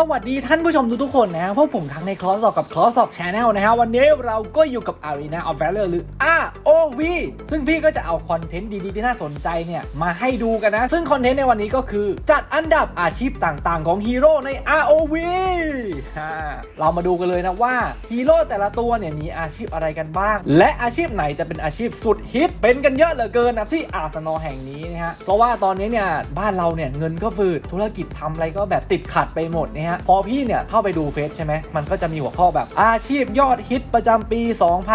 สวัสดีท่านผู้ชมทุกๆคนนะครับพวกผมทั้งในคลอสออกกับคลอสออกชาแนลนะฮะวันนี้เราก็อยู่กับ Arena of Valor หรือ ROV ซึ่งพี่ก็จะเอาคอนเทนต์ดีๆ ที่น่าสนใจเนี่ย มาให้ดูกันนะ ซึ่งคอนเทนต์ในวันนี้ก็คือ จัดอันดับอาชีพต่างๆ ของฮีโร่ใน ROV ฮ่าเรามาดูกันเลยนะว่าฮีโร่แต่ละตัวเนี่ยมีอาชีพอะไรกันบ้าง และอาชีพไหนจะเป็นอาชีพสุดฮิตเป็นกันเยอะเหลือเกินนะที่อาร์เซนอลแห่งนี้นะฮะเพราะว่าตอนนี้เนี่ยบ้านเราเนี่ยเงินก็ฝืดธุรกิจทำอะไรก็แบบติดขัดไปหมดนะฮะ พอพี่เนี่ยเข้าไปดูเฟซใช่ไหม มันก็จะมีหัวข้อแบบอาชีพยอดฮิตประจำปี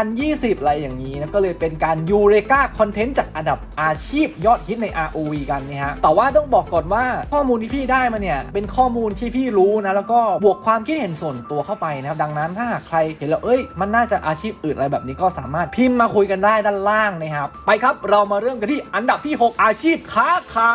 2020 อะไรอย่างนี้นะ ก็เลยเป็นการยูเรกาคอนเทนต์จากอันดับอาชีพยอดฮิตใน ROV กันนะฮะ แต่ว่าต้องบอกก่อนว่าข้อมูลที่พี่ได้มาเนี่ย เป็นข้อมูลที่พี่รู้นะ แล้วก็บวกความคิดเห็นส่วนตัวเข้าไปนะครับ ดังนั้นถ้าหากใครเห็นแล้วเอ้ย มันน่าจะอาชีพอื่นอะไรแบบนี้ก็สามารถพิมพ์มาคุยกันได้ด้านล่างนะครับ ไปครับ เรามาเริ่มกันที่อันดับที่ 6 อาชีพค้าขา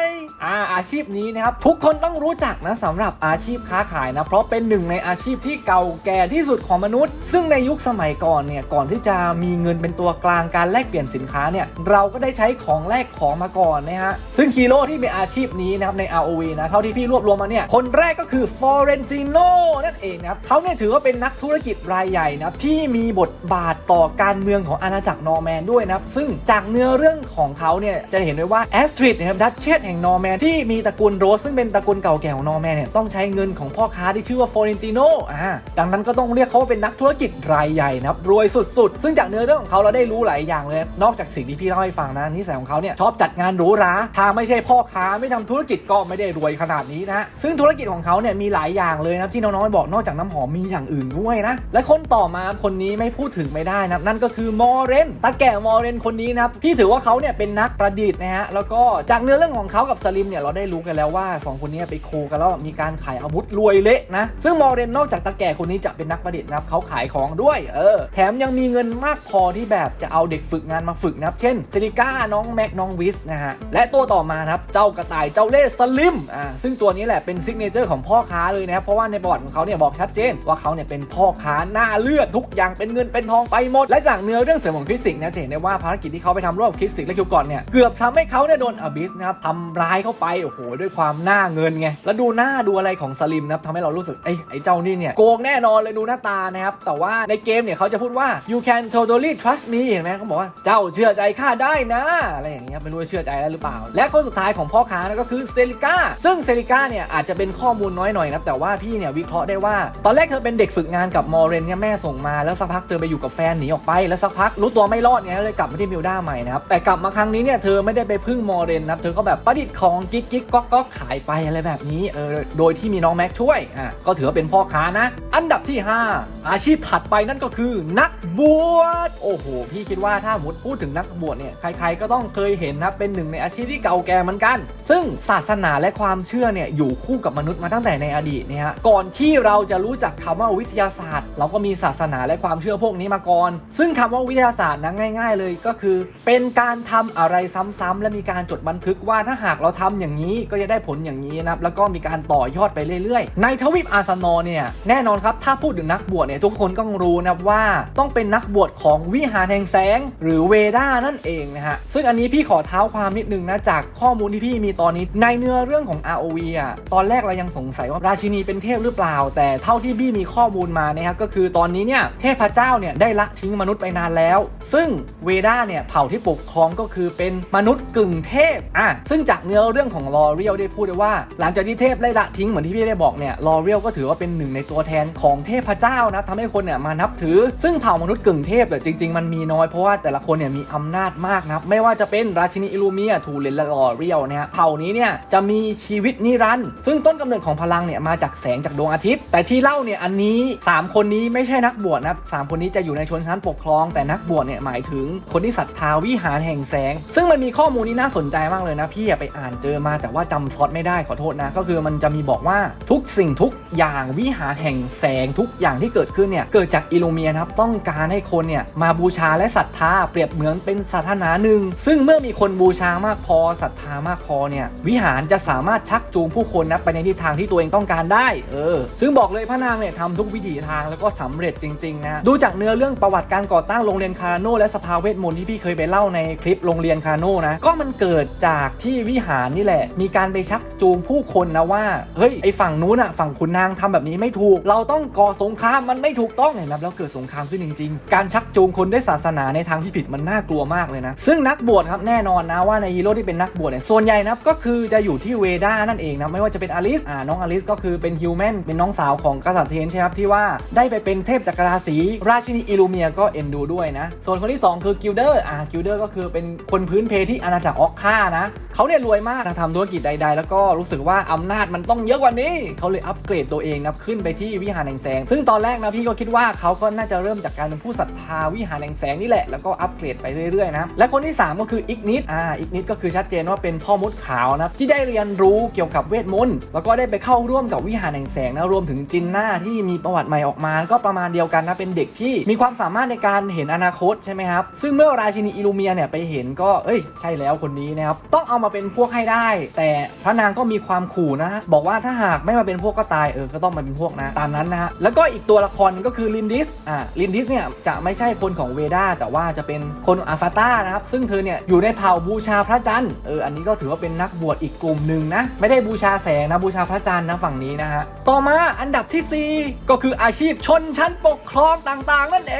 ย อ่า อาชีพนี้นะครับ ทุกคนต้องรู้จักนะสำหรับอาชีพค้าขายนะ เพราะเป็นหนึ่งในอาชีพที่เก่าแก่ที่สุดของมนุษย์ ซึ่งในยุคสมัยก่อนเนี่ยก่อนที่จะมีเงินเป็นตัวกลางการแลกเปลี่ยนสินค้าเนี่ยเราก็ได้ใช้ของแลกของมาก่อนนะฮะซึ่งฮีโร่ที่มีอาชีพนี้นะครับใน ROV นะเท่าที่พี่รวบรวมมาเนี่ยคนแรกก็คือ Florentino นั่นเองนะครับเขาเนี่ยถือว่าเป็นนักธุรกิจรายใหญ่นะครับที่มีบทบาทต่อการเมืองของอาณาจักรนอร์แมนด้วยนะครับซึ่งจากเนื้อเรื่องของเขาเนี่ยจะเห็นได้ว่าแอสตริดนะครับดัชเชสแห่งนอร์แมนที่มีตระกูลโรสซึ่งเป็นตระกูลเก่าแก่ของนอร์แมนเนี่ยต้องใช้เงินของพ่อค้าที่ชื่อว่า Florentino อ่าดังนั้นก็ต้องเรียกเขาว่าเป็นนักธุรกิจรายใหญ่นะครับรวยสุดๆ ซึ่งจากเนื้อเรื่องของเขาเราได้รู้หลายอย่างเลย นอกจากสิ่งที่พี่เล่าให้ฟังนะนิสัยของเขาเนี่ยชอบจัดงานหรูหราถ้าไม่ใช่พ่อค้าไม่ทำธุรกิจก็ไม่ได้รวยขนาดนี้นะซึ่งธุรกิจของเขาเนี่ยมีหลายอย่างเลยนะที่น้องๆบอกนอกจากน้ำหอมมีอย่างอื่นด้วยนะและคนต่อมาคนนี้ไม่พูดถึงไม่ได้นะนั่นก็คือมอร์เรนตาแก่มอร์เรนคนนี้นะครับพี่ถือว่าเขาเนี่ยเป็นนักประดิษฐ์นะฮะแล้วก็จากเนื้อเรื่องของเขากับสลิมเนี่ยเราได้รู้กันแล้วว่าสองคนนี้ไปโคกันแล้วมีการขายอาวุธรวยเละนะ ซึ่งมอเรนนอกจากตาแก่คนนี้จะเป็นนักประดิษฐ์นะครับเขาขายของด้วยเออแถมยังมีเงินมากพอที่แบบจะเอาเด็กฝึกงานมาฝึกนะครับเช่นเซริก้าน้องแม็กน้องวิสนะฮะและตัวต่อมาครับเจ้ากระต่ายเจ้าเล่สลิมอ่าซึ่งตัวนี้แหละเป็นซิกเนเจอร์ของพ่อค้าเลยนะครับเพราะว่าในประวัติของเขาเนี่ยบอกชัดเจน ว่าเขาเนี่ยเป็นพ่อค้าหน้าเลือดทุกอย่างเป็นเงินเป็นทองไปหมด และจากเนื้อเรื่องเสริมของคริสสิกนะจะเห็นได้ว่าภารกิจที่เขาไปทำร่วมกับคริสสิกและคิวก่อนเนี่ยเกือบทำให้เขาเนี่ยโดนอบิสนะครับทำร้ายเข้าไปโอ้โหด้วยความหน้าเงินไงแล้วดูหน้าดูอะไรของสลิมนะครับทำให้เรารู้สึกไอ้ไอ้เจ้านี่เนี่ยโกงแน่นอนเลยดูหน้าตานะครับแต่ว่าในเกมเนี่ยเขาจะพูดว่า you can totally trust me เห็นไหมเขาบอกว่าเจ้าเชื่อใจข้าได้นะอะไรอย่างเงี้ยไม่รู้ว่าเชื่อใจได้หรือเปล่า และคนสุดท้ายของพ่อค้านั่นก็คือเซริก้าซึ่งเซริก้าเนี่ยอาจจะเป็นข้อมูลน้อยหน่อยนะแต่ว่าพี่เนี่ยวิเคราะห์ได้ว่า ตอนแรกเธอเป็นเด็กฝึกงานกับมอร์เรนเนี่ยแม่ส่งมาแล้วสักพักเธอไปอยู่กับแฟนหนีออกไปแล้วสักพักรู้ตัวไม่รอดไงเลยกลับมาที่มิลด้าใหม่นะครับแต่กลับมาครั้งนี้เนี่ยเธอไม่ได้ไปพึ่งมอร์เรนนะเธอก็แบบประดิษฐ์ของกิ๊กกิ๊กก๊อกก๊อกขายไปอะไรแบบนี้เออโดยที่มีน้องแม็กช่วยอะก็ถือว่าเป็นพ่อค้านะ อันดับที่ 5 อาชีพถัดไปนั่นก็คือ นักบวชโอ้โห พี่คิดว่าถ้าหมดพูดถึงนักบวชเนี่ยใครๆก็ต้องเคยเห็นนะเป็นหนึ่งในอาชีพที่เก่าแก่เหมือนกัน ซึ่งศาสนาและความเชื่อเนี่ยอยู่คู่กับมนุษย์มาตั้งแต่ในอดีตเนี่ยฮะก่อนที่เราจะรู้จักคำว่าวิทยาศาสตร์ เราก็มีศาสนาและความเชื่อพวกนี้มาก่อน ซึ่งคำว่าวิทยาศาสตร์นะง่าย ๆ เลยก็คือ เป็นการทำอะไรซ้ำๆและมีการจดบันทึกว่าถ้าหากเราทำอย่างนี้ก็จะได้ผลอย่างนี้นะครับแล้วก็มีการต่อยอดไปเรื่อยๆ ในทวีปอาร์ซานอลเนี่ยแน่นอนครับถ้าพูดถึงนักบวชเนี่ยทุกคนก็รู้นะว่าต้องเป็นนักบวชของวิหารแห่งแสง หรือเวดานั่นเองนะฮะซึ่งอันนี้พี่ขอเท้าความนิดนึงนะจากข้อมูลที่พี่มีตอนนี้ในเนื้อเรื่องของ ROV อะตอนแรกเรายังสงสัยว่าราชินีเป็นเทพหรือเปล่า แต่เท่าที่พี่มีข้อมูลมานะครับก็คือตอนนี้เนี่ยเทพเจ้าเนี่ยได้ละทิ้งมนุษย์ไปนานแล้ว ซึ่งเวดาเนี่ยเผ่าที่ปกครองก็คือเป็นมนุษย์กึ่งเทพอะซึ่งจากเนื้อเรื่องของลอเรียลได้พูดไว้ว่า หลังจากที่เทพได้ละทิ้งเหมือนที่พี่ได้บอกเนี่ยลอเรียลก็ถือว่าเป็นหนึ่งในตัวแทนของเทพเจ้านะทำให้คนเนี่ยมานับถือ ซึ่งเผ่ามนุษย์กึ่งเทพแต่ยจริง ๆ มันมีน้อยเพราะว่าแต่ละคนเนี่ยมีอำนาจมากนะครับไม่ว่าจะเป็นราชินีอิลูเมียทูเลนและลอเรียลเนี่ยเผ่านี้เนี่ยจะมีชีวิตนิรันดร์ซึ่งต้นกำเนิดของพลังเนี่ยมาจากแสงจากดวงอาทิตย์ แต่ที่เล่าเนี่ยอันนี้ 3 คนนี้ไม่ใช่นักบวชนะสามคนนี้จะอยู่ในชนชั้นปกครอง แต่นักบวชเนี่ยหมายถึงคนที่ศรัทธาวิหารแห่งแสง ซึ่งมันมีข้อมูลที่น่าสนใจมากเลยนะพี่ไปอ่านเจอมาแต่ว่าจำซอสไม่ได้ขอโทษนะ ก็คือมันจะมีบอกว่าทุกสิ่งทุกอย่างวิหารแห่งแสงทุกอย่างที่เกิดขึ้นเนี่ยเกิดจากอิลูเมียนะครับต้องการให้คนเนี่ยมาบูชาและศรัทธาเปรียบเหมือนเป็นศาสนาหนึ่ง ซึ่งเมื่อมีคนบูชามากพอศรัทธามากพอเนี่ยวิหารจะสามารถชักจูงผู้คนนะไปในทิศทางที่ตัวเองต้องการได้เออซึ่งบอกเลยพระนางเนี่ยทำทุกวิถีทางแล้วก็สำเร็จจริงๆนะดูจากเนื้อเรื่องประวัติการก่อตั้งโรงเรียนคาราโนและสภาเวทมนต์ที่พี่เคยไปเล่าในคลิปโรงเรียนคาราโนนะก็มันเกิดจากที่วิหารนี่แหละ มีการไปชักจูงผู้คนนะว่าเฮ้ยไอฝั่ฝั่งนู้นอะฝั่งขุนนางทำแบบนี้ไม่ถูก เราต้องก่อสงครามมันไม่ถูกต้องเห็นไหมแล้วเกิดสงครามขึ้นจริง ๆ การชักจูงคนด้วยศาสนาในทางที่ผิดมันน่ากลัวมากเลยนะ ซึ่งนักบวชครับแน่นอนนะว่าในฮีโร่ที่เป็นนักบวชเนี่ยส่วนใหญ่นะก็คือจะอยู่ที่เวด้านั่นเองนะไม่ว่าจะเป็นอลิสอ่าน้องอลิสก็คือเป็นฮิวแมนเป็นน้องสาวของกษัตริย์เทนใช่ไหมครับที่ว่าได้ไปเป็นเทพจักรราศีราชินีอิลูเมียก็เอ็นดูด้วยนะ ส่วนคนที่ 2 คือกิลเดอร์อ่ากิลเดอร์ก็คือเป็นคนพื้นเพที่อาณาจักรออกค่านะเขาเนี่ยรวยมากนะทำธุรกิจใดๆ แล้วก็รู้สึกว่าอำนาจมันต้องเยอะกว่านี้เขาเลยอัปเกรดตัวเองนะขึ้นไปที่วิหารแห่งแสง ซึ่งตอนแรกนะพี่ก็คิดว่าเขาก็น่าจะเริ่มจากการเป็นผู้ศรัทธาวิหารแห่งแสงนี่แหละแล้วก็อัปเกรดไปเรื่อยๆนะและคนที่ 3 ก็คืออิกนิดอ่าอิกนิดก็คือชัดเจนว่าเป็นพ่อมดขาวนะที่ได้เรียนรู้เกี่ยวกับเวทมนต์แล้วก็ได้ไปเข้าร่วมกับวิหารแห่งแสงนะรวมถึงจินหน้าที่มีประวัติใหม่ออกมา ก็ประมาณเดียวกันนะเป็นเด็กที่มีความสามารถในการเห็นอนาคตใช่ไหมครับซึ่งเมื่อราชินีอิลูเมียเนี่ยไปเห็นก็เอ้ยใช่แล้วคนนี้นะครับต้องเอามาเป็นพวกให้ได้ แต่พระนางก็มีความขู่นะบอกว่าถ้าหากไม่มาเป็นพวกก็ตายเออก็ต้องมาเป็นพวกนะตามนั้นนะฮะแล้วก็อีกตัวละครก็คือลินดิสอ่าลินดิสเนี่ยจะไม่ใช่คนของเวดาแต่ว่าจะเป็นคนอาฟาตานะครับซึ่งเธอเนี่ยอยู่ในเผ่าบูชาพระจันทร์เอออันนี้ก็ถือว่าเป็นนักบวชอีกกลุ่มหนึ่งนะไม่ได้บูชาแสงนะบูชาพระจันทร์นะฝั่งนี้นะฮะต่อมาอันดับทีสี่4 ก็คืออาชีพชนชั้นปกครองต่างๆ นั่นเอ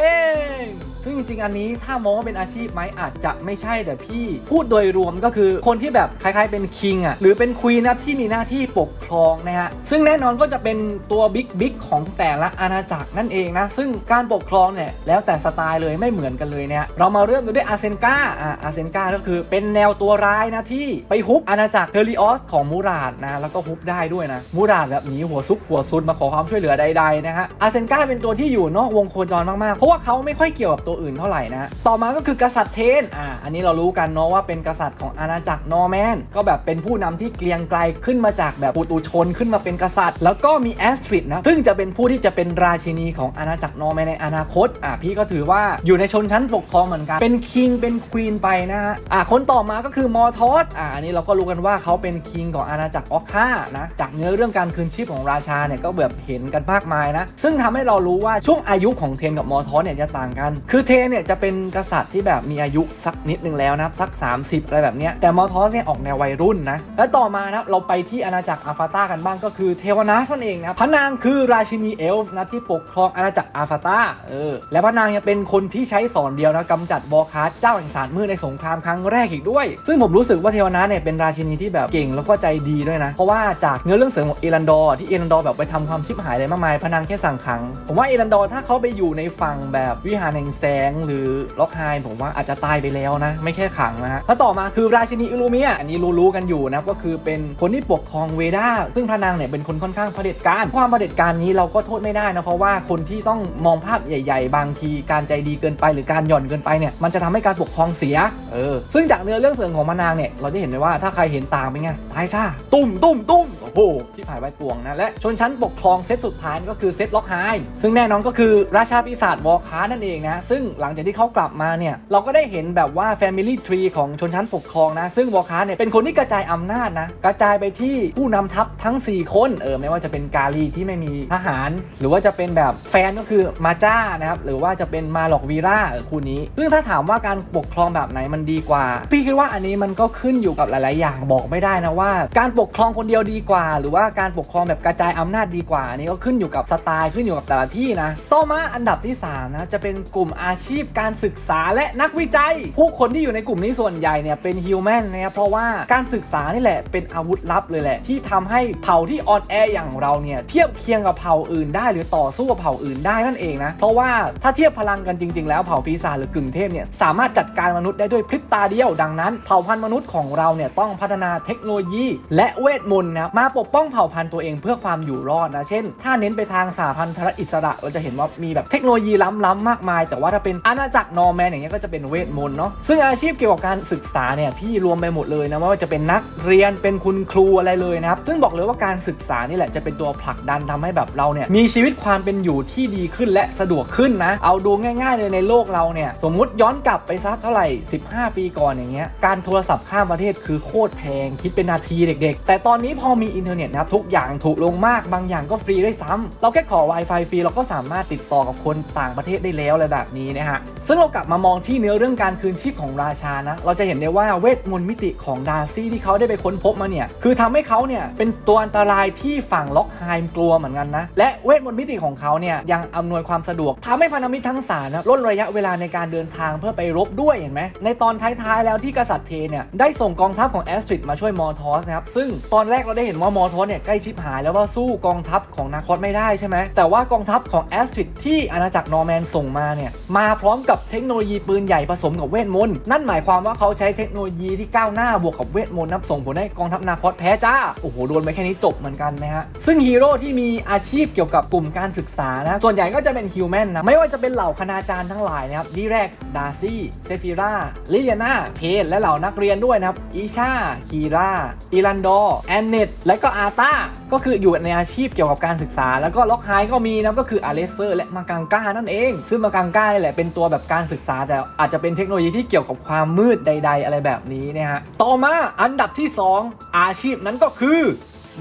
ง ซึ่งจริงๆ อันนี้ถ้ามองว่าเป็นอาชีพไหมอาจจะไม่ใช่แต่พี่พูดโดยรวมก็คือคนที่แบบคล้ายๆเป็นคิงอะหรือเป็นควีนนะที่มีหน้าที่ปกครองนะฮะซึ่งแน่นอนก็จะเป็นตัวบิ๊กบิ๊กของแต่ละอาณาจักรนั่นเองนะซึ่งการปกครองเนี่ยแล้วแต่สไตล์เลยไม่เหมือนกันเลยเนี่ยเรามาเริ่มกันด้วยอาเซนกาอ่าอาเซนกาก็คือเป็นแนวตัวร้ายนะที่ไปฮุบอาณาจักรเทอริออสของมูราดนะแล้วก็ฮุบได้ด้วยนะมูราดแบบหนีหัวซุกหัวซุนมาขอความช่วยเหลือใดๆนะฮะอาเซนกาเป็นตัวที่อยู่นอกวงโคจรมากๆเพราะว่าเขาไม่ค่อยเกี่ยวกับตัวอื่นเท่าไหร่นะ ต่อมาก็คือกษัตริย์เทน อ่า อันนี้เรารู้กันเนาะว่าเป็นกษัตริย์ของอาณาจักรนอร์แมน ก็แบบเป็นผู้นำที่เกรียงไกลขึ้นมาจากแบบปุตุชนขึ้นมาเป็นกษัตริย์ แล้วก็มีแอสทริดนะ ซึ่งจะเป็นผู้ที่จะเป็นราชินีของอาณาจักรนอร์แมนในอนาคต อ่า พี่ก็ถือว่าอยู่ในชนชั้นปกครองเหมือนกัน เป็นคิง เป็นควีนไปนะฮะ อ่า คนต่อมาก็คือมอร์ทอส อ่า อันนี้เราก็รู้กันว่าเขาเป็นคิงของอาณาจักรออกค่านะ จากเนื้อเรื่องการคืนชีพของราชาเนี่ยก็แบบเห็นกันมากมายนะ ซึ่งทำให้เรารู้ว่าช่วงอายุของเทนกับมอทอสเนี่ยจะต่างกัน คือเทนเนี่ยจะเป็นกษัตริย์ที่แบบมีอายุสักนิดนึงแล้วนะครับสัก 30 อะไรแบบเนี้ยแต่มอทอสเนี่ยออกแนววัยรุ่นนะและต่อมานะเราไปที่อาณาจักรอาฟาตากันบ้างก็คือเทวนาสนั่นเองนะพระนางคือราชินีเอลฟ์นะที่ปกครองอาณาจักรอาฟาตาเออและพระนางยังเป็นคนที่ใช้สอนเดียวนะกำจัดบอคาร์เจ้าแห่งสารมืดในสงครามครั้งแรกอีกด้วย ซึ่งผมรู้สึกว่าเทวนาเนี่ยเป็นราชินีที่แบบเก่งแล้วก็ใจดีด้วยนะ เพราะว่าจากเนื้อเรื่องเสริมของเอรันดอร์ที่เอรันดอร์แบบไปทำความชิบหายอะไรมากมายพระนางแค่สั่งขัง ผมว่าเอรันดอร์ถ้าเขาไปอยู่ในฝั่งแบบวิหารแห่งแสงหรือล็อกไฮผมว่าอาจจะตายไปแล้วนะ ไม่แค่ขังนะฮะแล้วต่อมาคือราชินีอิลูเมียอันนี้รู้ๆกันอยู่นะก็คือเป็นคนที่ปกครองเวดาซึ่งพระนางเนี่ยเป็นคนค่อนข้างเผด็จการความเผด็จการนี้เราก็โทษไม่ได้นะเพราะว่าคนที่ต้องมองภาพใหญ่ ๆ บางทีการใจดีเกินไปหรือการหย่อนเกินไปเนี่ยมันจะทำให้การปกครองเสียเออซึ่งจากเนื้อเรื่องเสริมของพระนางเนี่ยเราจะเห็นเลยว่าถ้าใครเห็นต่างเป็นไงตายซ่าตุ้มตุ้มตุ้มโอ้โหที่ผ่ายใบปวงนะและชนชั้นปกครองเซตสุดท้ายก็คือเซตล็อกไฮซึ่งแน่นอนก็คือราชาปีศาจวอคานั่นเองนะซึ่งหลังจากที่เขากลับมาเนี่ยเราก็ได้เห็นแบบว่า Family Tree ของชนชั้นปกครองนะ ซึ่งวอคาร์เนี่ยเป็นคนที่กระจายอำนาจนะ กระจายไปที่ผู้นำทัพทั้ง 4 คนเออไม่ว่าจะเป็นกาลีที่ไม่มีทหาร หรือว่าจะเป็นแบบแฟนก็คือมาจ้านะครับหรือว่าจะเป็นมาหลอกวีราเออคู่นี้ ซึ่งถ้าถามว่าการปกครองแบบไหนมันดีกว่า พี่คิดว่าอันนี้มันก็ขึ้นอยู่กับหลาย ๆ อย่างบอกไม่ได้นะว่า การปกครองคนเดียวดีกว่า หรือว่าการปกครองแบบกระจายอำนาจดีกว่าอันนี้ก็ขึ้นอยู่กับสไตล์ขึ้นอยู่กับแต่ละที่นะต่อมาอันดับที่สามนะจะเป็นกลุ่มอาชีพการศึกษาและนักวิจัย ผู้คนที่อยู่ในกลุ่มนี้ส่วนใหญ่เนี่ยเป็นฮิวแมนนะครับเพราะว่าการศึกษานี่แหละเป็นอาวุธลับเลยแหละ ที่ทำให้เผ่าที่ออนแอร์อย่างเราเนี่ยเทียบเคียงกับเผ่าอื่นได้หรือต่อสู้กับเผ่าอื่นได้นั่นเองนะเพราะว่าถ้าเทียบพลังกันจริง ๆ แล้วเผ่าปีศาจหรือกึ่งเทพเนี่ยสามารถจัดการมนุษย์ได้ด้วยพริบตาเดียวดังนั้น เผ่าพันธุ์มนุษย์ของเราเนี่ยต้องพัฒนาเทคโนโลยี และเวทมนต์นะมาปกป้องเผ่าพันธุ์ตัวเองเพื่อความอยู่รอดนะเช่น ถ้าเน้นไปทางสาพันธรัฐอิสระเราจะเห็นว่ามีแบบเทคโนโลยีล้ำๆมากมายแต่ว่าถ้าเป็นอาณาจักรนอร์แมนอย่างเงี้ยก็จะเป็นเวทมนต์เนาะซึ่งอาชีพเกี่ยวกับการศึกษาเนี่ยพี่รวมไปหมดเลยนะว่าจะเป็นนักเรียนเป็นคุณครูอะไรเลยนะครับซึ่งบอกเลยว่าการศึกษานี่แหละจะเป็นตัวผลักดันทำให้แบบเราเนี่ยมีชีวิตความเป็นอยู่ที่ดีขึ้นและสะดวกขึ้นนะเอาดูง่ายๆเลยในโลกเราเนี่ยสมมุติย้อนกลับไปสักเท่าไหร่ 15 ปีก่อนอย่างเงี้ยการโทรศัพท์ข้ามประเทศคือโคตรแพงคิดเป็นนาทีเด็ก ๆ แต่ตอนนี้พอมีอินเทอร์เน็ตนะครับทุกอย่างถูกลงมากบางอย่างก็ฟรีด้วยซ้ำเราแค่ขอ Wi-Fi ฟรีเราก็สามารถติดต่อกับคนต่างประเทศได้แล้วอะไรแบบนี้นี้นะฮะ ซึ่งเรากลับมามองที่เนื้อเรื่องการคืนชีพของราชานะ เราจะเห็นได้ว่าเวทมนต์มิติของดาร์ซี่ที่เขาได้ไปค้นพบมาเนี่ย คือทำให้เขาเนี่ยเป็นตัวอันตรายที่ฝั่งล็อกไฮม์กลัวเหมือนกันนะ และเวทมนต์มิติของเขาเนี่ยยังอำนวยความสะดวกทำให้พันธมิตรทั้งสามนะลดระยะเวลาในการเดินทางเพื่อไปรบด้วยเห็นไหม ในตอนท้ายๆแล้วที่กษัตริย์เทเนี่ยได้ส่งกองทัพของแอสตริดมาช่วยมอร์ทอสนะครับ ซึ่งตอนแรกเราได้เห็นว่ามอร์ทอสเนี่ยใกล้ชิบหายแล้วว่าสู้กองทัพของนาคอสไม่ได้ใช่ไหมแต่ว่ากองทัพของแอสตริดที่อาณาจักรนอร์แมนส่งมาเนี่ยมมาพร้อมกับเทคโนโลยีปืนใหญ่ผสมกับเวทมนต์นั่นหมายความว่าเขาใช้เทคโนโลยีที่ก้าวหน้าบวกกับเวทมนต์นับส่งผลให้กองทัพนาคอสแพ้จ้าโอ้โหโดนไปแค่นี้จบเหมือนกันไหมฮะซึ่งฮีโร่ที่มีอาชีพเกี่ยวกับกลุ่มการศึกษานะส่วนใหญ่ก็จะเป็นฮิวแมนนะไม่ว่าจะเป็นเหล่าคณาจารย์ทั้งหลายนะครับดีแรกดาซี่เซฟิราลิเลียนาเพนและเหล่านักเรียนด้วยนะครับอีชาคีราอีรันดอแอนเนตและก็อาตาก็คืออยู่ในอาชีพเกี่ยวกับการศึกษา แล้วก็ล็อกไฮก็มีนะก็คืออาเลเซอร์และมากังก้านั่นเอง ซึ่งมากังกานี่แหละเป็นตัวแบบการศึกษา แต่อาจจะเป็นเทคโนโลยีที่เกี่ยวกับความมืดใด ๆ อะไรแบบนี้นะฮะต่อมาอันดับที่ 2 อาชีพนั้นก็คือ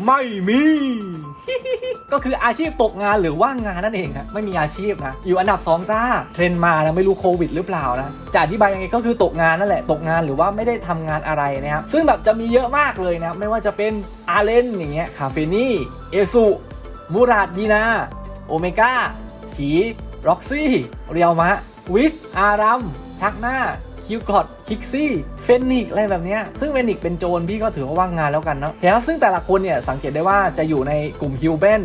ไม่มี ก็คืออาชีพตกงานหรือว่างงานนั่นเองครับไม่มีอาชีพนะ อยู่อันดับ 2 จ้า เทรนมานะไม่รู้โควิดหรือเปล่านะจะอธิบายยังไงก็คือตกงานนั่นแหละ ตกงานหรือว่าไม่ได้ทำงานอะไรนะครับ ซึ่งแบบจะมีเยอะมากเลยนะ ไม่ว่าจะเป็นอาเลนอย่างเงี้ยคาเฟนี่ เอซุ มูราดีนา โอเมก้า ขี ร็อกซี่ เรียวมะ วิส อารัม ชักหน้า คิวกอดคิกซี่เฟนิกอะไรแบบเนี้ยซึ่งเฟนิกเป็นโจรพี่ก็ถือว่าว่างงานแล้วกันเนาะแล้วซึ่งแต่ละคนเนี่ยสังเกตได้ว่าจะอยู่ในกลุ่มฮิวเบน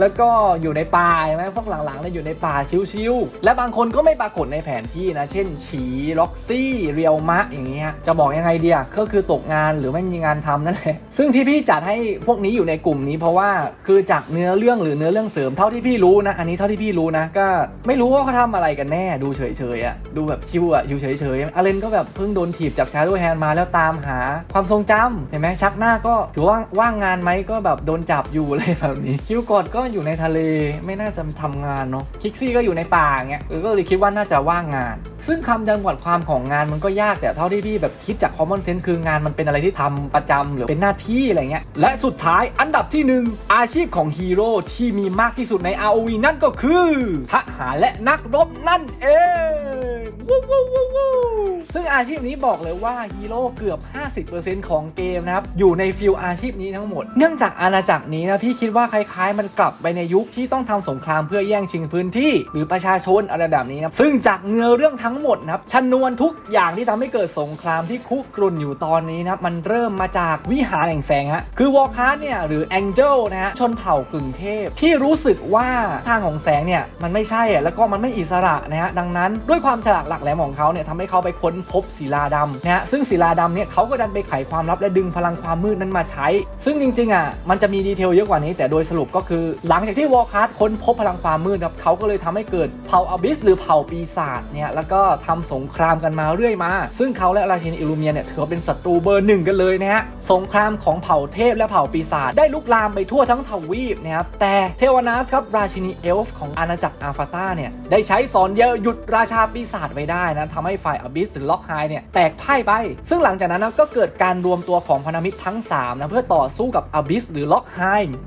แล้วก็อยู่ในป่าใช่ไหมพวกหลังๆเนี่ยอยู่ในป่าชิวๆและบางคนก็ไม่ปรากฏในแผนที่นะ เช่น ฉีล็อกซี่เรียวมะอย่างเงี้ยจะบอกยังไงเดียก็คือตกงานหรือไม่มีงานทำนั่นแหละซึ่งที่พี่จัดให้พวกนี้อยู่ในกลุ่มนี้เพราะว่าคือจากเนื้อเรื่องหรือเนื้อเรื่องเสริมเท่าที่พี่รู้นะ อันนี้เท่าที่พี่รู้นะ ก็ไม่รู้ว่าเขาทำอะไรกันแน่ดูเฉยๆอะดูแบบชิวอะอยู่เฉยๆอาเลนก็แบบเพิ่งโดนถีบจากชาโดว์แฮนมาแล้วตามหาความทรงจำเห็นไหมชักหน้าก็ถือว่าว่างงานไหมก็แบบโดนจับอยู่อะไรแบบนี้ คิวกอดก็อยู่ในทะเลไม่น่าจะทำงานเนาะคิกซี่ก็อยู่ในป่าเงี้ยก็เลยคิดว่าน่าจะว่างงาน ซึ่งคำจำกัดความของงานมันก็ยากแต่เท่าที่พี่แบบคิดจาก common sense คืองานมันเป็นอะไรที่ทำประจำหรือเป็นหน้าที่อะไรเงี้ยและสุดท้ายอันดับที่หนึ่งอาชีพของฮีโร่ที่มีมากที่สุดใน ROV นั่นก็คือทหารและนักรบนั่นเองวู้วู้วู้วู้ซึ่ง อาชีพนี้บอกเลยว่าฮีโร่เกือบ 50%ของเกมนะครับ อยู่ในฟิลอาชีพนี้ทั้งหมด เนื่องจากอาณาจักรนี้นะพี่คิดว่าคล้ายๆ มันกลับไปในยุคที่ต้องทำสงครามเพื่อแย่งชิงพื้นที่ หรือประชาชนอะไรแบบนี้นะซึ่งจากเนื้อเรื่องทั้งหมดนะครับชนวนทุกอย่างที่ทำให้เกิดสงครามที่คุกรุ่นอยู่ตอนนี้นะครับมันเริ่มมาจากวิหารแห่งแสงฮะคือวอลคาร์เนี่ยหรือแองเจิลนะฮะชนเผ่ากึ่งเทพ ที่รู้สึกว่าทางของแสงเนี่ยมันไม่ใช่แล้วก็มันไม่อิสระนะฮะดังนั้นด้วยความฉลาดหลักแหลมของเขาเนี่ยทำให้เขาไปค้นพบศิลาดำนะฮะซึ่งศิลาดำเนี่ยเขาก็ดันไปไขความลับและดึงพลังความมืดนั้นมาใช้ ซึ่งจริงๆอะมันจะมีดีเทลเยอะกว่านี้ แต่โดยสรุปก็คือ หลังจากที่วอลคัสค้นพบพลังความมืดครับเขาก็เลยทำให้เกิดเผ่าอบิสหรือเผ่าปีศาจเนี่ยแล้วก็ทำสงครามกันมาเรื่อยมา ซึ่งเขาและราชินีอิลูเมียเนี่ยถือว่าเป็นศัตรูเบอร์หนึ่งกันเลยนะฮะสงครามของเผ่าเทพและเผ่าปีศาจได้ลุกลามไปทั่วทั้งทวีปนะครับแต่เทวนาสครับราชินีเอลฟ์ของอาณาจักรอาฟาตาเนี่ยได้ใช้สอนเดียวหยุดราชาปีศาจไว้ได้นะทำให้ฝ่ายอบิสหรือล็อกไฮเนี่ยแตกพ่ายไป ซึ่งหลังจากนั้นนะก็เกิดการรวมตัวของพันธมิตรทั้ง3นะเพื่อต่อสู้กับอบิสหรือล็อกไฮ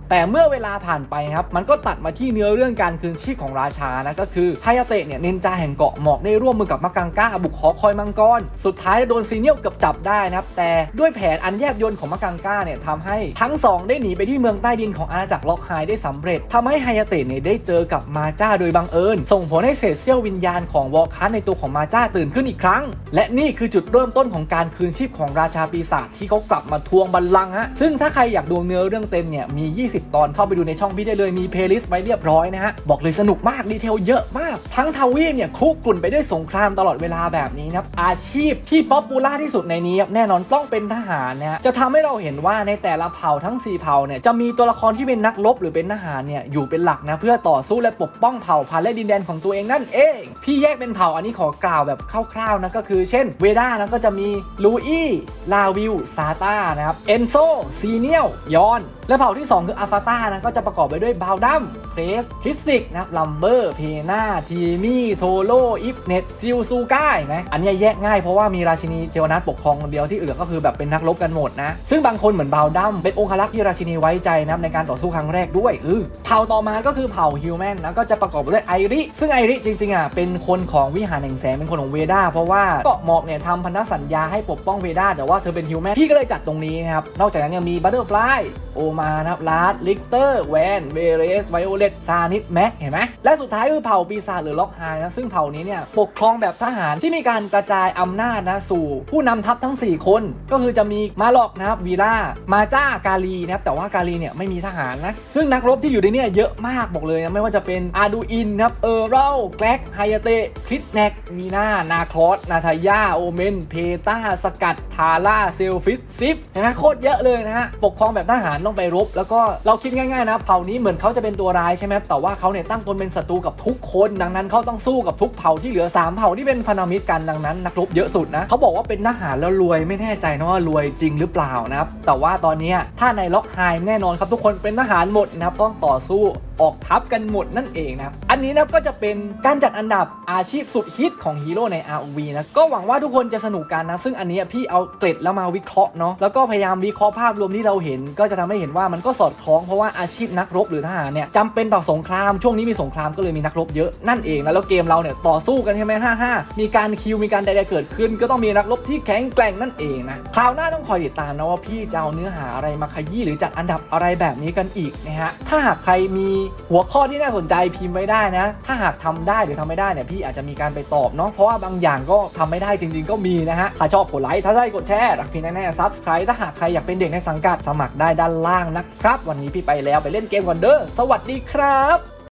แต่เมื่อเวลาผ่านไปครับมันก็ตัดมาที่เนื้อเรื่องการคืนชีพของราชานะก็คือไฮยาเตะเนี่ยนินจาแห่งเกาะหมอกได้ร่วมมือกับมักกังก้าบุกหอคอยมังกร สุดท้ายโดนซีเนียลเกือบจับได้นะครับแต่ด้วยแผนอันแยบยลของมักกังก้าเนี่ยทำให้ทั้งสองได้หนีไปที่เมืองใต้ดินของอาณาจักรล็อกไฮได้สำเร็จทำให้ไฮยาเตะเนี่ยได้เจอกับมาจ้าโดยบังเอิญ ส่งผลให้เศษเสี้ยววิญญาณของวอลคัสในตัวของมาจ้าตื่นขึ้นอีกครั้ง และนี่คือจุดเริ่มต้นของการคืนชีพของราชาปีศาจที่เขากลับมาทวงบัลลังก์ฮะซึ่งถ้าใครอยากดูเนื้อเรื่องเต็มเนี่ยมี 20 ตอนเข้าไปดูในช่องพี่ได้เลยมีเพลย์ลิสต์ไว้เรียบร้อยนะฮะบอกเลยสนุกมากดีเทลเยอะมาก ทั้งทวีปเนี่ยคุกกลุ่นไปด้วยสงครามตลอดเวลาแบบนี้นะครับอาชีพที่ป๊อปปูล่าที่สุดในนี้แน่นอนต้องเป็นทหารนะฮะจะทำให้เราเห็นว่าในแต่ละเผ่าทั้ง 4 เผ่าเนี่ยจะมีตัวละครที่เป็นนักรบหรือเป็นทหารเนี่ยอยู่เป็นหลักนะเพื่อต่อสู้และปกป้องเผ่าพันธุ์และดินแดนของตัวเองนั่นเอง พี่แยกเป็นเผ่าอันนี้ขอกล่าวแบบคร่าวๆนะก็คือเช่นเวด้านะก็จะมีลูอี้ลาวิลซาตานะครับเอนโซซีเนียลยอน และเผ่าที่ 2 คืออัลฟาต้านะก็จะประกอบไปด้วยบาวดัมเพรสคริสซิกนะครับลัมเบอร์เพนาทีมี่โทโลอิฟเนตซิลซูก้าเห็นไหมอันนี้แยกง่ายเพราะว่ามีราชินีเทวนัทปกครองคนเดียวที่เหลือก็คือแบบเป็นนักรบกันหมดนะ ซึ่งบางคนเหมือนบาวดัมเป็นองครักษ์ที่ราชินีไว้ใจนะในการต่อสู้ครั้งแรกด้วยเออเผ่าต่อมาก็คือเผ่าฮิวแมนนะก็จะประกอบไปด้วยไอริซึ่งไอริจริงๆอะเป็นคนของวิหารแห่งแสงเป็นคนของเวดาเพราะว่าเกาะหมอกเนี่ยทำพันธสัญญาให้ปกป้องเวดาแต่ว่าเธอเป็นฮิวแมนพี่ก็เลยจัดตรงนี้นะครับ นอกจากนั้นยังมีบัตเตอร์ฟลายโอมานะครับลาร์ดลิกเตอร์แวนเวเรสไวโอเลตซานิดแม็กเห็นไหมและสุดท้ายคือเผ่าปีศาจหรือล็อกไฮนะซึ่งเผ่านี้เนี่ยปกครองแบบทหารที่มีการกระจายอำนาจนะสู่ ผู้นำทัพทั้ง 4 คน ก็คือจะมีมาล็อกนะครับวีล่ามาจ้ากาลีนะครับแต่ว่ากาลีเนี่ยไม่มีทหารนะซึ่งนักรบที่อยู่ในเนี่ยเยอะมากบอกเลยนะไม่ว่าจะเป็นอาดูอินนะครับเออร์เรลแกลกไฮยาเตคริสแนกมีนานาคลอสนาทายาโอเมน เพตาสกัด ทาร่า เซลฟิสซิฟนไหมโคตรเยอะเลยนะฮะ ปกครองแบบทหารต้องไปรบ แล้วก็เราคิดง่ายๆนะเผ่านี้เหมือนเขาจะเป็นตัวร้ายใช่ไหมแต่ว่าเขาเนี่ยตั้งตนเป็นศัตรูกับทุกคน ดังนั้นเขาต้องสู้กับทุกเผ่าที่เหลือ 3 เผ่าที่เป็นพันธมิตรกันดังนั้นนักรบเยอะสุดนะเขาบอกว่าเป็นทหารแล้วรวยไม่แน่ใจนะว่ารวยจริงหรือเปล่านะครับแต่ว่าตอนนี้ถ้าในล็อกไฮแน่นอนครับทุกคนเป็นทหารหมดนะครับต้องต่อสู้ ออกทัพกันหมดนั่นเองนะครับ อันนี้นะก็จะเป็นการจัดอันดับอาชีพสุดฮิตของฮีโร่ใน ROV นะ ก็หวังว่าทุกคนจะสนุกกันนะ ซึ่งอันนี้พี่เอาเกร็ดแล้วมาวิเคราะห์เนาะ แล้วก็พยายามวิเคราะห์ภาพรวมที่เราเห็น ก็จะทำให้เห็นว่ามันก็สอดคล้องเพราะว่าอาชีพนักรบหรือทหารเนี่ยจำเป็นต่อสงคราม ช่วงนี้มีสงครามก็เลยมีนักรบเยอะนั่นเองนะแล้วเกมเราเนี่ยต่อสู้กันใช่ไหมห้าห้ามีการคิวมีการใดๆเกิดขึ้น ก็ต้องมีนักรบที่แข็งแกร่งนั่นเองนะคราวหน้าต้องคอยติดตามนะว่าพี่จะเอาเนื้อหาอะไรมาขยี้หรือจัดอันดับอะไรแบบนี้กันอีกนะฮะถ้าหากใครมีหัวข้อที่น่าสนใจพิมพ์ไว้ได้นะ ถ้าหากทำได้หรือทำไม่ได้เนี่ยพี่อาจจะมีการไปตอบเนาะเพราะว่าบางอย่างก็ทำไม่ได้จริง ๆ ก็มีนะฮะถ้าชอบกดไลค์ถ้าได้กดแชร์รักพี่แน่ๆซับสไครต์ถ้าหากใครอยากเป็นเด็กในสังกัดสมัครได้ด้านล่างนะครับ วันนี้พี่ไปแล้วไปเล่นเกมก่อนเด้อสวัสดีครับ